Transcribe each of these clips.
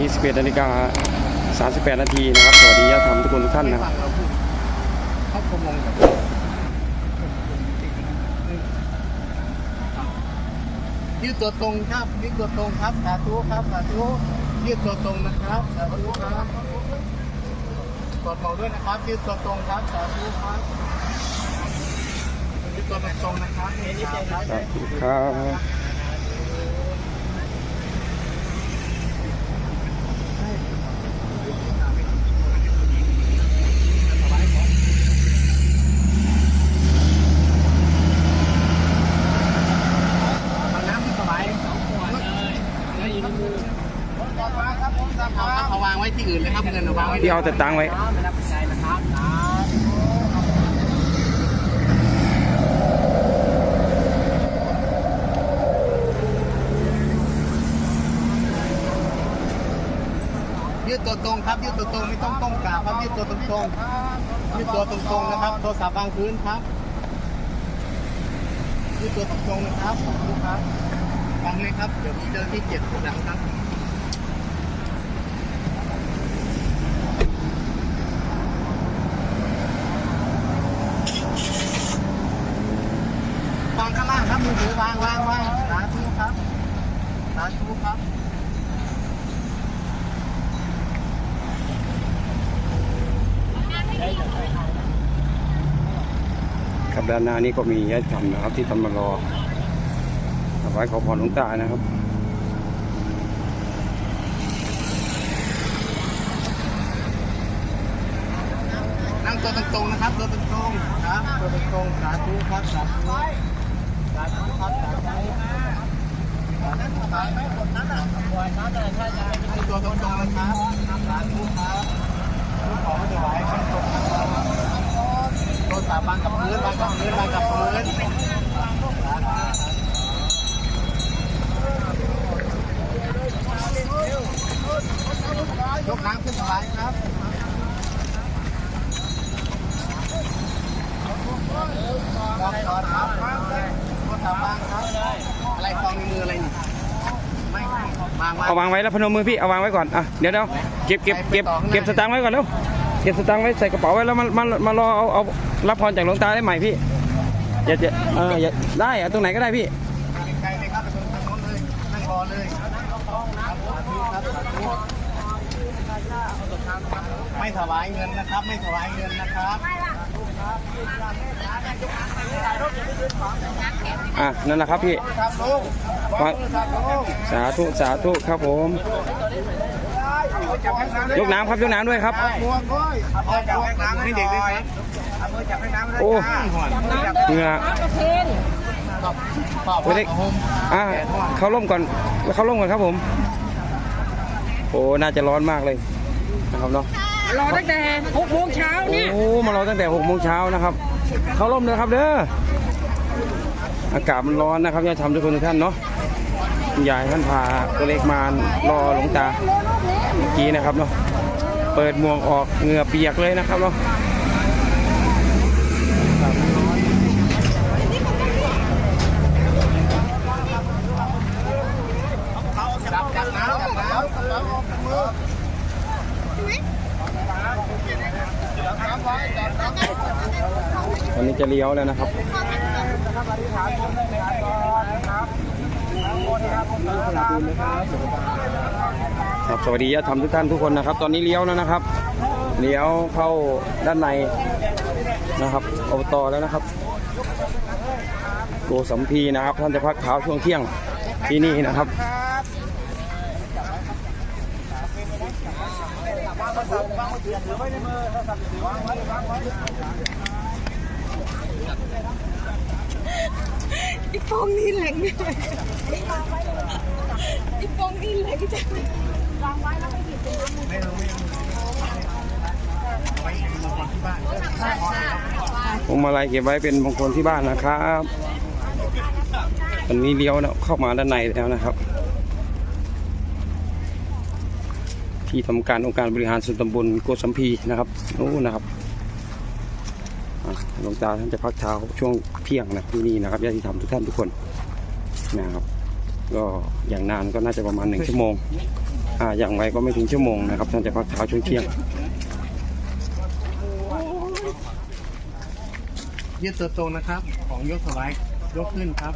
นี้ 11นาฬิกา38นาทีนะครับ สวัสดีญาติธรรมทุกคนทุกท่านนะครับเขาคงงงกับยืดตัวตรงครับยืดตัวตรงครับสาธุครับสาธุยืดตัวตรงนะครับสาธุครับกดเมาด้วยนะครับยืดตัวตรงครับสาธุครับยืดตัวตรงๆนะครับนี่ครับสาธุครับ เอาน้ำที่สบายสองขวดเลยแล้วอีกนิดนึงครับผมครับ เอาวางไว้ที่อื่นเลยครับเงินเอาวางไว้พี่เอาแต่ตังค์ไว้ยืดตัวตรงครับยืดตัวตรงไม่ต้องก้มกาครับยืดตัวตรงตรงยืดตัวตรงตรงนะครับโทรศัพท์วางพื้นครับยืดตัวตรงตรงนะครับขอบคุณครับฟังเลยครับเดี๋ยวมีเจ้าหน้าที่เจ็บหลังครับ วางข้างล่างครับมือถือวางวางวางสาธุครับสาธุครับ ครับ ด้านหน้านี้ก็มีญาติธรรมนะครับ ที่ทำมารอถวายขอพรหลวงตานะครับนั่งตัวตรงๆนะครับตัวตรงๆครับตัวตรงๆสาธุครับสาธุสาธุครับสาธุสาธุตายไหมคนนั้นอะปล่อยน้ำอะไรใช่ใช่ตัวตรงๆนะครับสาธุครับทุกของถวายเป็นตรงนะครับโทรศัพท์วางกับพื้นวางกับพื้นวางกับพื้นยกน้ำขึ้นถวายครับครับครับครับคนถามบ้างครับอะไรซองในมืออะไรนี่ไม่วางวางเอาวางไว้แล้วพนมมือพี่ เอาวางไว้ก่อน อะ เดี๋ยวเดี๋ยวเก็บเก็บเก็บเก็บสตางค์ไว้ก่อนเร็ว เก็บสตางค์ไว้ใส่กระเป๋าไว้แล้วมามามารอเอาเอารับพรจากหลวงตาได้ใหม่พี่อย่าจะเอออย่าได้อะตรงไหนก็ได้พี่ไกลเลยครับไปตรงทางโน้นเลยนั่งรอเลยครับสาธุครับสาธุไม่ถวายเงินนะครับ ไม่ถวายเงินนะครับอะนั่นแหละครับพี่ครับลุงวางมือครับลุงสาธุสาธุครับผม ยกน้ำครับยกน้ำด้วยครับ เอาหมวกด้วยเอาจับให้น้ำให้เด็กด้วยครับเอามือจับให้น้ำโอ้เหงื่อตอบโอ้ยเด็กอะเข้าร่มก่อนเข้าร่มก่อนครับผม โอ้น่าจะร้อนมากเลยนะครับเนาะรอตั้งแต่6โมงเช้าเนี่ยโอ้มารอตั้งแต่หกโมงเช้านะครับ เข้าร่มเลยครับเด้ออากาศมันร้อนนะครับญาติธรรมทุกคนทุกท่านเนาะคุณยายท่านพาตัวเล็กมารอหลวงตา เมื่อกี้นะครับเนาะเปิดหมวกออกเหงื่อเปียกเลยนะครับเนาะจับจับน้ำจับน้ำมือตอนนี้จะเลี้ยวแล้วนะครับครับ สวัสดีญาติธรรมทุกท่านทุกคนนะครับ ตอนนี้เลี้ยวแล้วนะครับเลี้ยวเข้าด้านในนะครับอบตแล้วนะครับโกสัมพีนะครับ ท่านจะพักเท้าช่วงเที่ยงที่นี่นะครับไอ้ฟองนี่แหลงเนี่ยอ้ฟองนี่แหลงจัง ไม่รู้ไม่รู้ไว้มงคลที่บ้านพวงมาลัยเก็บไว้เป็นมงคลที่บ้านนะครับตอนนี้เลี้ยวนะเข้ามาด้านในแล้วนะครับ ที่ทำการองค์การบริหารส่วนตำบลโกสัมพีนะครับนู้นะครับหลวงตาท่านจะพักเท้าช่วงเที่ยงนะที่นี่นะครับญาติธรรมทุกท่านทุกคนนะครับ ก็อย่างนานก็น่าจะประมาณหนึ่งชั่วโมง อ่าอย่างไรก็ไม่ถึงชั่วโมงนะครับท่านจะพักเท้าช่วงเที่ยงยืดตัวตรงนะครับ ของยกสไลด์ยกขึ้นครับ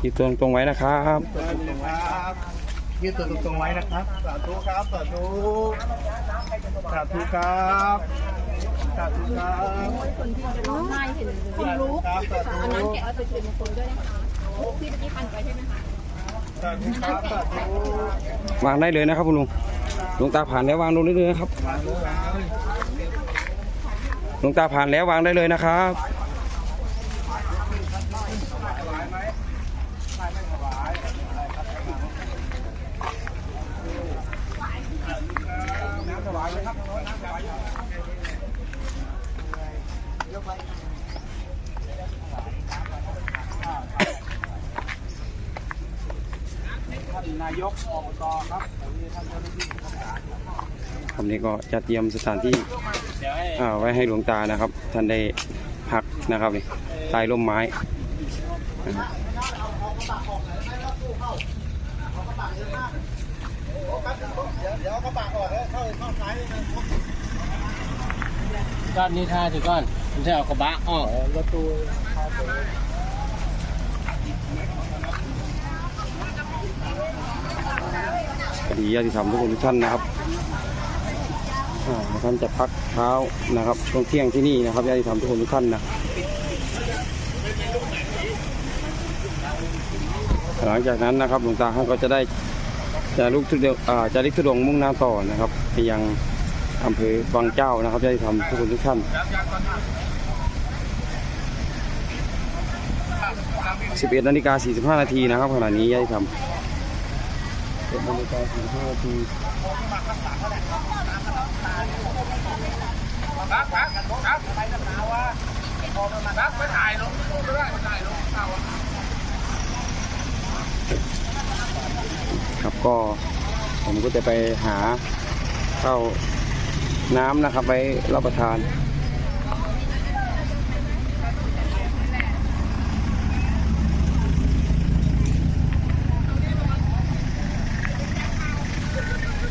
ที่ตรงตรงไว้นะครับตัวตรงๆครับยืดตัวตรงๆไว้นะครับสาธุครับสาธุสาธุครับสาธุครับร้องไห้เห็นคนลุกครับสาธุอันนั้นแกะเอาไปคืนมงคลด้วยนะคะที่เมื่อกี้พันไปใช่ไหมคะ วางได้เลยนะครับคุณลุงหลวงตาผ่านแล้ววางลงได้เลยนะครับวางลงวางหลวงตาผ่านแล้ววางได้เลยนะครับายกอบตครับผมมีท่านเจ้าหน้าที่คำนี้ก็จะเตรียมสถานที่เดี๋ยวให้อ่าไว้ให้หลวงตานะครับ ท่านได้พักนะครับนี่ใต้ร่มไม้นะครับเดี๋ยวกระบะออกแล้วเข้าเข้าซ้ายเลยนะก้อนนี้ท่าถือก้อนผมจะเอากระบะออกรถตู้ คดีญาติธรรมทุกคนทุกท่านนะครับท่านจะพักเท้านะครับช่วงเที่ยงที่นี่นะครับญาติธรรมทุกคนทุกท่านนะหลังจากนั้นนะครับหลวงตาท่านก็จะได้จะลุกทุดอ่าจะลิกทุดงมุ่งหน้าต่อนะครับไปยังอำเภอวังเจ้านะครับญาติธรรมทุกคนทุกท่าน11นาฬิกา45นาทีนะครับขณะนี้ญาติธรรม 11นาฬิกา45นาทีครับก็ผมก็จะไปหาข้าวน้ำนะครับไปรับประทาน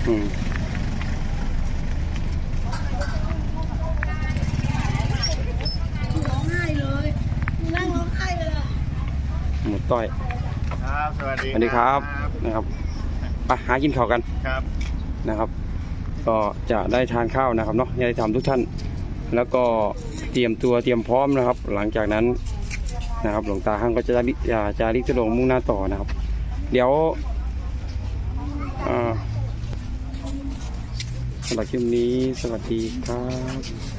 อืม ร้องไห้เลยนั่งร้องไห้เลยอะ หมู ต้อยครับสวัสดีสวัสดีครับนะครับไปหากินข้าวกันครับนะครับ ก็จะได้ทานข้าวนะครับเนาะญาติธรรมทุกท่าน แล้วก็เตรียมตัวเตรียมพร้อมนะครับ หลังจากนั้นนะครับหลวงตาห้างก็จะริจะจะริกจะลงมุ่งหน้าต่อนะครับ เดี๋ยวอ่าสำหรับคลิปนี้สวัสดีครับ